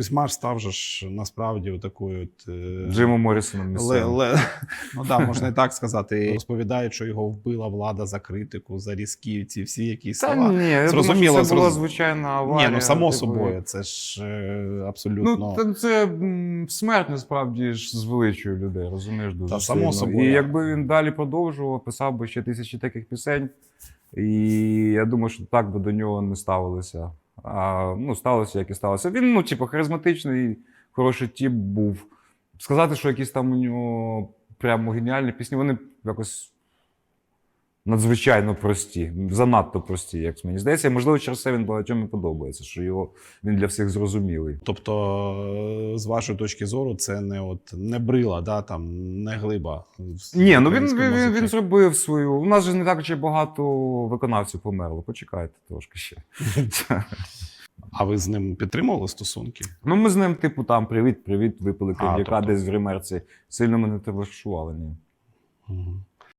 Кузьмаш став же ж насправді такою е, Джимом Моррісоном Ле, ну да, можна і так сказати. Розповідають, що його вбила влада за критику, за різкі ці всі якісь Та слова. ні, я Зрозуміло, думаю, що це була звичайна аварія. Ні, ну само типу, собою, це ж е, абсолютно. Ну, це, це смерть насправді ж звеличує людей, розумієш дуже Та, само собою. І якби він далі продовжував, писав би ще тисячі таких пісень. І я думаю, що так би до нього не ставилися. А, ну, сталося, як і сталося. Він, ну, типу, харизматичний, хороший тіп був. Сказати, що якісь там у нього прямо геніальні пісні, вони якось надзвичайно прості, занадто прості, як мені здається. І, можливо, через це він багатьом і подобається, що його він для всіх зрозумілий. Тобто, з вашої точки зору, це не от не брила, да, там, не глиба. Ні, ну він, він, він, він зробив свою. У нас же не так чи багато виконавців померло. Почекайте трошки ще. А ви з ним підтримували стосунки? ну, ми з ним, типу, там привіт, привіт, випили коньяка тобто- десь в гримерці. Сильно ми не товаришували. Ні. Угу.